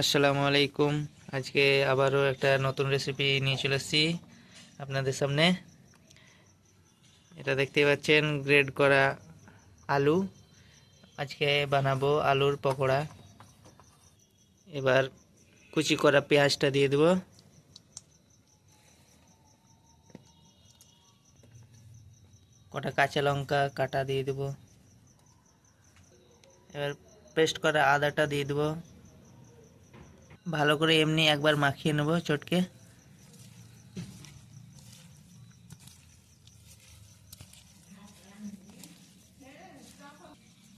আসসালামু আলাইকুম। আজকে আবারও একটা নতুন রেসিপি নিয়ে চলে এসেছি আপনাদের সামনে। এটা দেখতে পাচ্ছেন গ্রেড করা আলু। আজকে বানাবো আলুর পকোড়া। এবার কুচি করা পেঁয়াজটা দিয়ে দেব। কটা কাঁচা লঙ্কা কাটা দিয়ে দেব। এবার পেস্ট করা আদাটা দিয়ে দেবো। ভালো করে এমনি একবার মাখিয়ে নেব চটকে।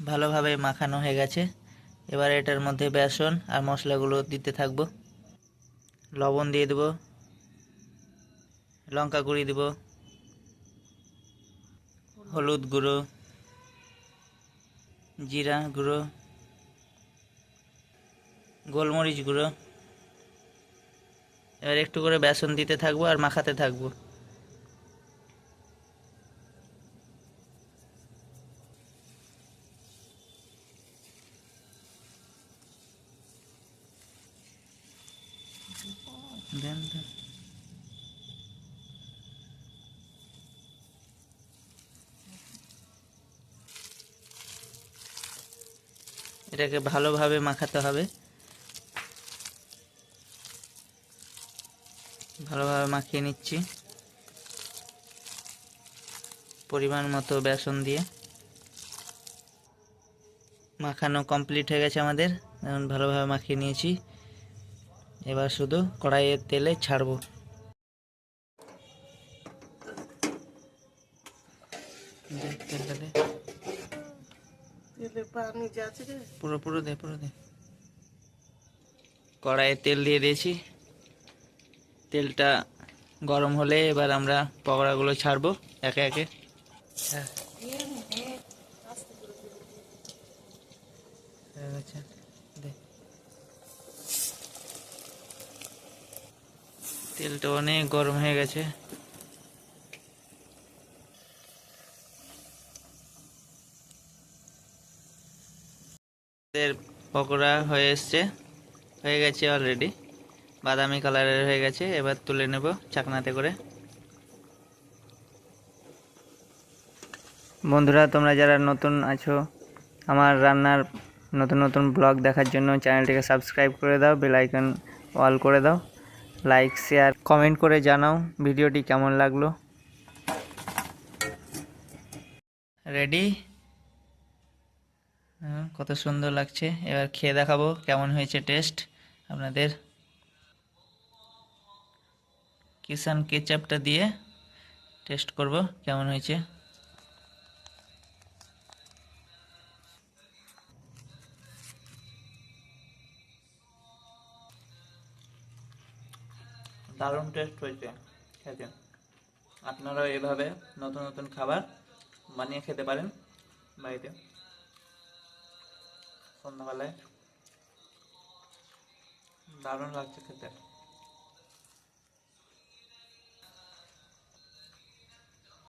ভালোভাবে মাখানো হয়ে গেছে। এবার এটার মধ্যে বেসন আর মশলাগুলো দিতে থাকব। লবণ দিয়ে দেব। লঙ্কা গুঁড়ি দেব। হলুদ গুঁড়ো। জিরা গুঁড়ো। গোলমরিচ গুঁড়ো। এবার একটু করে বেসন দিতে থাকব আর মাখাতে থাকব। এটাকে ভালোভাবে মাখাতে হবে। ভালোভাবে মাখিয়ে নিচ্ছি। পরিমাণ মতো বেসন দিয়ে। মাখানো কমপ্লিট হয়ে গেছে আমাদের। এখন ভালোভাবে মাখিয়ে নিয়েছি। এবার শুধু কড়াইয়ের তেলে ছাড়বো। পুরো পুরো দে পুরো দে। কড়াইয়ে তেল দিয়ে দিয়েছি। তেলটা গরম হলে এবার আমরা পকোড়াগুলো ছাড়বো একে একে। হ্যাঁ। তেলটা অনেক গরম হয়ে গেছে। পকোড়া হয়ে এসছে হয়ে গেছে অলরেডি বাদামি কালারের হয়ে গেছে, এবার তুলে নেব চাকনাতে করে। বন্ধুরা, তোমরা যারা নতুন আছো, আমার রান্নার নতুন নতুন ব্লগ দেখার জন্য চ্যানেলটিকে সাবস্ক্রাইব করে দাও, বেল আইকন অল করে দাও। লাইক, শেয়ার, কমেন্ট করে জানাও ভিডিওটি কেমন লাগল। রেডি? কত সুন্দর লাগছে। এবার খেয়ে দেখাবো কেমন হয়েছে টেস্ট আপনাদের। কিষান কেচাপটা দিয়ে টেস্ট করব, কেমন হয়েছে? দারুণ টেস্ট হয়েছে, খেতে। আপনারাও এভাবে নতুন নতুন খাবার বানিয়ে খেতে পারেন বাড়িতে। সন্ধ্যাবেলায়। দারুণ লাগছে খেতে।